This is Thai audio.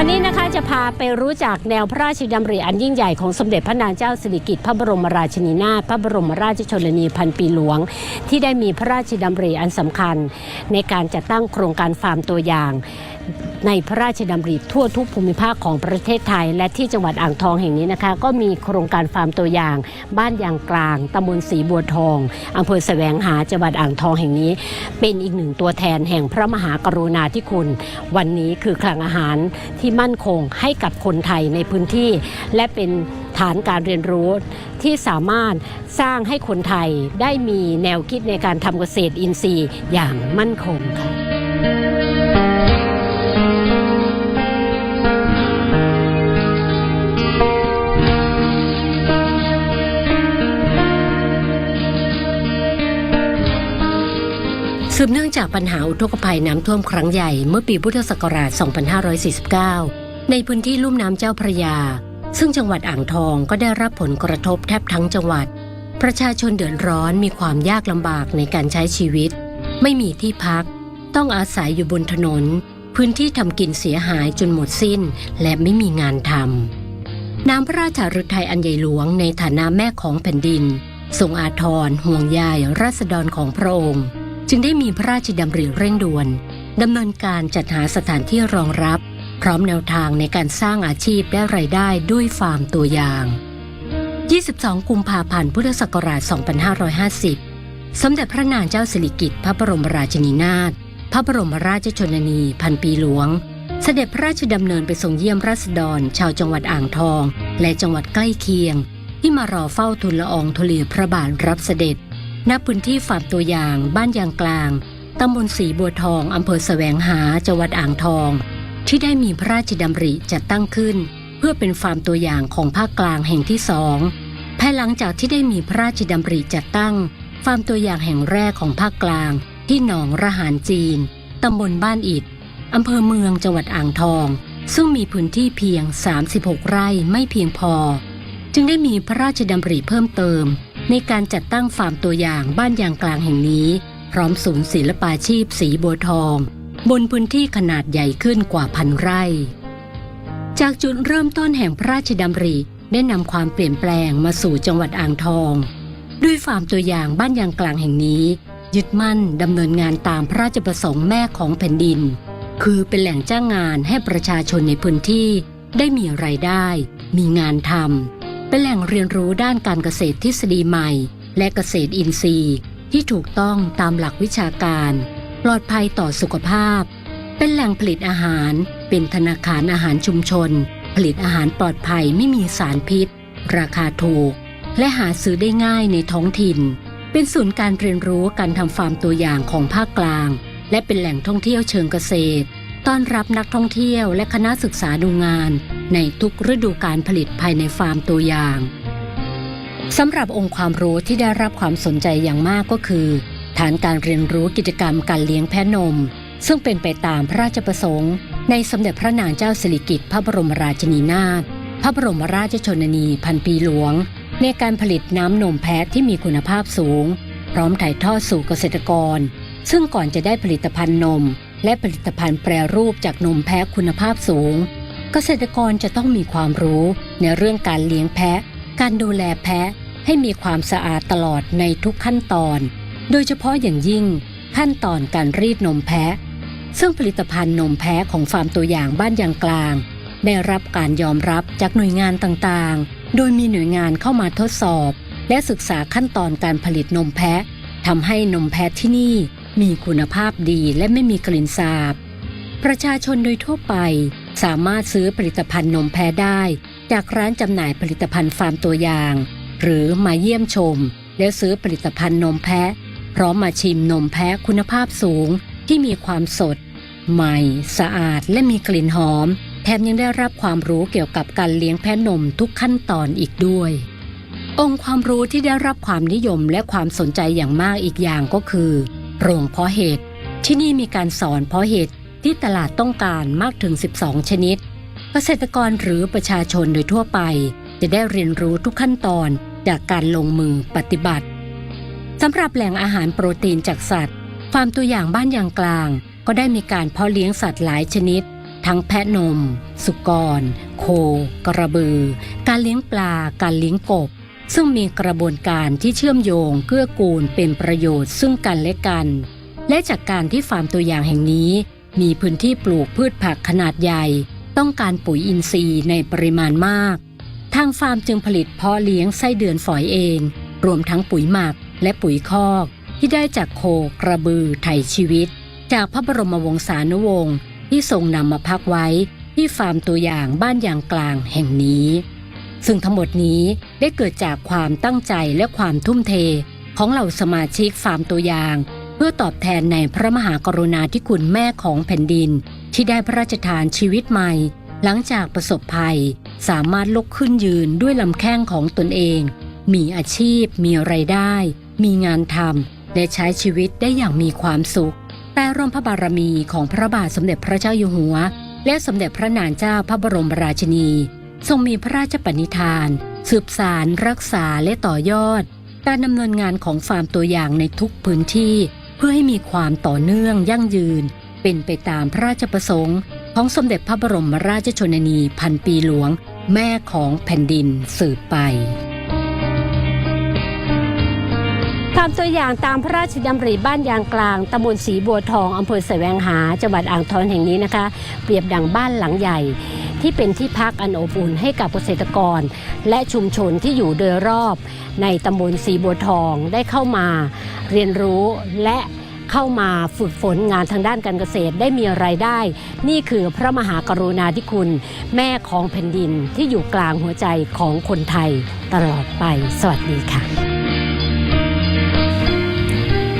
วันนี้นะคะจะพาไปรู้จักแนวพระราชดำริอันยิ่งใหญ่ของสมเด็จพระนางเจ้าสิริกิติ์พระบรมราชินีนาถพระบรมราชชนนีพันปีหลวง ที่ได้มีพระราชดำริอันสำคัญ ในการจัดตั้งโครงการฟาร์มตัวอย่าง ในพระราชดำริทั่วทุกภูมิภาคของประเทศไทย และที่จังหวัดอ่างทองแห่งนี้นะคะ ก็มีโครงการฟาร์มตัวอย่าง บ้านยางกลางตำบลสีบัวทองอำเภอแสวงหาจังหวัดอ่างทองแห่งนี้ เป็นอีกหนึ่งตัวแทนแห่งพระมหากรุณาธิคุณ วันนี้คือคลังอาหารที่มั่นคงให้กับคนไทยในพื้นที่ และเป็นฐานการเรียนรู้ที่สามารถสร้างให้คนไทยได้มีแนวคิดในการทำเกษตรอินทรีย์อย่างมั่นคงค่ะ สืบเนื่องจากปัญหาอุทกภัยน้ำท่วมครั้งใหญ่เมื่อปีพุทธศักราช 2549 ในพื้นที่ลุ่มน้ำเจ้าพระยา ซึ่งจังหวัดอ่างทองก็ได้รับผลกระทบแทบทั้งจังหวัด ประชาชนเดือดร้อนมีความยากลำบากในการใช้ชีวิต ไม่มีที่พัก ต้องอาศัยอยู่บนถนน พื้นที่ทำกินเสียหายจนหมดสิ้น และไม่มีงานทำน้ำพระราชฤทัยอันใหญ่หลวงในฐานะแม่ของแผ่นดินทรงอาทรห่วงใยราษฎรของพระองค์ จึงได้มีพระราชดำริเร่งด่วนดำเนินการจัดหาสถานที่รองรับ พร้อมแนวทางในการสร้างอาชีพและรายได้ด้วยฟาร์มตัวอย่าง 22 กุมภาพันธ์ พุทธศักราช 2550 สมเด็จพระนางเจ้าสิริกิติ์พระบรมราชินีนาถ พระบรมราชชนนี พันปีหลวง เสด็จพระราชดำเนินไปทรงเยี่ยมราษฎร ชาวจังหวัดอ่างทอง และจังหวัดใกล้เคียง ที่มารอเฝ้าทูลละอองธุลีพระบาทรับเสด็จ ณพื้นที่ฟาร์มตัวอย่างบ้านยางกลางตำบลสีบัวทองอำเภอแสวงหาจังหวัดอ่างทอง ที่ได้มีพระราชดำริจัดตั้งขึ้น เพื่อเป็นฟาร์มตัวอย่างของภาคกลางแห่งที่สองภายหลังจากที่ได้มีพระราชดำริจัดตั้ง ฟาร์มตัวอย่างแห่งแรกของภาคกลาง ที่หนองระหารจีนตำบลบ้านอิดอำเภอเมืองจังหวัดอ่างทอง ซึ่งมีพื้นที่เพียง 36 ไร่ไม่เพียงพอ จึงได้มีพระราชดำริเพิ่มเติม ในการจัดตั้งฟาร์มตัวอย่างบ้านยางกลางแห่งนี้ พร้อมศูนย์ศิลปาชีพสีบัวทอง บนพื้นที่ขนาดใหญ่ขึ้นกว่าพันไร่ จากจุดเริ่มต้นแห่งพระราชดำริได้นำความเปลี่ยนแปลงมาสู่จังหวัดอ่างทอง ด้วยฟาร์มตัวอย่างบ้านยางกลางแห่งนี้ ยึดมั่นดำเนินงานตามพระราชประสงค์แม่ของแผ่นดิน คือเป็นแหล่งจ้างงานให้ประชาชนในพื้นที่ ได้มีไรายได้ มีงานทำ เป็นแหล่งเรียนรู้ด้านการเกษตรทฤษฎีใหม่ และเกษตรอินทรีย์ที่ถูกต้องตามหลักวิชาการ ปลอดภัยต่อสุขภาพ เป็นแหล่งผลิตอาหาร เป็นธนาคารอาหารชุมชน ผลิตอาหารปลอดภัยไม่มีสารพิษ ราคาถูก และหาซื้อได้ง่ายในท้องถิ่น เป็นศูนย์การเรียนรู้การทำฟาร์มตัวอย่างของภาคกลาง และเป็นแหล่งท่องเที่ยวเชิงเกษตร ต้อนรับนักท่องเที่ยวและคณะศึกษาดูงาน ในทุกฤดูการผลิตภายในฟาร์มตัวอย่างสำหรับองค์ความรู้ที่ได้รับความสนใจอย่างมากก็คือ ฐานการเรียนรู้กิจกรรมการเลี้ยงแพะนม ซึ่งเป็นไปตามพระราชประสงค์ ในสมเด็จพระนางเจ้าสิริกิติ์พระบรมราชินีนาถพระบรมราชชนนีพันปีหลวง ในการผลิตน้ำนมแพะที่มีคุณภาพสูง พร้อมถ่ายทอดสู่เกษตรกร ซึ่งก่อนจะได้ผลิตภัณฑ์นม และผลิตภัณฑ์แปรรูปจากนมแพะคุณภาพสูง เกษตรกรจะต้องมีความรู้ในเรื่องการเลี้ยงแพะ การดูแลแพะให้มีความสะอาดตลอดในทุกขั้นตอน โดยเฉพาะอย่างยิ่งขั้นตอนการรีดนมแพะ ซึ่งผลิตภัณฑ์นมแพะของฟาร์มตัวอย่างบ้านยางกลาง ได้รับการยอมรับจากหน่วยงานต่างๆ โดยมีหน่วยงานเข้ามาทดสอบ และศึกษาขั้นตอนการผลิตนมแพะทำให้นมแพะที่นี่ มีคุณภาพดีและไม่มีกลิ่นสาบ ประชาชนโดยทั่วไปสามารถซื้อผลิตภัณฑ์นมแพะได้ จากร้านจำหน่ายผลิตภัณฑ์ฟาร์มตัวอย่าง หรือมาเยี่ยมชม แล้วซื้อผลิตภัณฑ์นมแพะพร้อมมาชิมนมแพะคุณภาพสูงที่มีความสด ใหม่ สะอาดและมีกลิ่นหอม แถมยังได้รับความรู้เกี่ยวกับการเลี้ยงแพะนมทุกขั้นตอนอีกด้วย องค์ความรู้ที่ได้รับความนิยมและความสนใจอย่างมากอีกอย่างก็คือ โรงเพาะเห็ดที่นี่มีการสอนเพาะเห็ดที่ตลาดต้องการมากถึง 12 ชนิด เกษตรกรหรือประชาชนโดยทั่วไป จะได้เรียนรู้ทุกขั้นตอนจากการลงมือปฏิบัติสำหรับแหล่งอาหารโปรตีนจากสัตว์ฟาร์มตัวอย่างบ้านยางกลาง ก็ได้มีการเพาะเลี้ยงสัตว์หลายชนิด ทั้งแพะนม สุกร โค กระบือ การเลี้ยงปลา การเลี้ยงกบ ซึ่งมีกระบวนการที่เชื่อมโยงเกื้อกูลเป็นประโยชน์ซึ่งกันและกัน และจากการที่ฟาร์มตัวอย่างแห่งนี้ มีพื้นที่ปลูกพืชผักขนาดใหญ่ ต้องการปุ๋ยอินทรีย์ในปริมาณมาก ทางฟาร์มจึงผลิตเพาะเลี้ยงไส้เดือนฝอยเอง รวมทั้งปุ๋ยหมักและปุ๋ยคอก ที่ได้จากโคกระบือไถ่ชีวิต จากพระบรมวงศานุวงศ์ที่ทรงนำมาพักไว้ที่ฟาร์มตัวอย่างบ้านยางกลางแห่งนี้ ซึ่งทั้งหมดนี้ได้เกิดจากความตั้งใจและความทุ่มเท ของเหล่าสมาชิกฟาร์มตัวอย่าง เพื่อตอบแทนในพระมหากรุณาธิคุณแม่ของแผ่นดิน ที่ได้พระราชทานชีวิตใหม่ หลังจากประสบภัย สามารถลุกขึ้นยืนด้วยลำแข้งของตนเอง มีอาชีพ มีไรายได้ มีงานทำและใช้ชีวิตได้อย่างมีความสุขแต่ร่มพระบารมีของพระบาทสมเด็จพระเจ้าอยู่หัว และสมเด็จพระนางเจ้าพระบรมราชินี ทรงมีพระราชปณิธาน สืบสารรักษาและต่อยอด การดำเนินงานของฟาร์มตัวอย่างในทุกพื้นที่ เพื่อให้มีความต่อเนื่องยั่งยืน เป็นไปตามพระราชประสงค์ของสมเด็จพระบรมราชชนนีพันปีหลวง แม่ของแผ่นดินสืบไปามตัวอย่างตามพระราชดำริบ้านยางกลางตำบลสีบัวทองอำเภอแสวงหาจังหวัดอ่างทองแห่งนี้นะคะ เปรียบดังบ้านหลังใหญ่ ที่เป็นที่พักอันอบอุ่นให้กับเกษตรกร และชุมชนที่อยู่โดยรอบ ในตำบลสีบัวทองได้เข้ามา เรียนรู้และเข้ามาฝึกฝนงานทางด้านการเกษตรได้มีไรายได้ นี่คือพระมหากรุณาธิคุณ แม่ของแผ่นดินที่อยู่กลางหัวใจของคนไทยตลอดไป สวัสดีค่ะ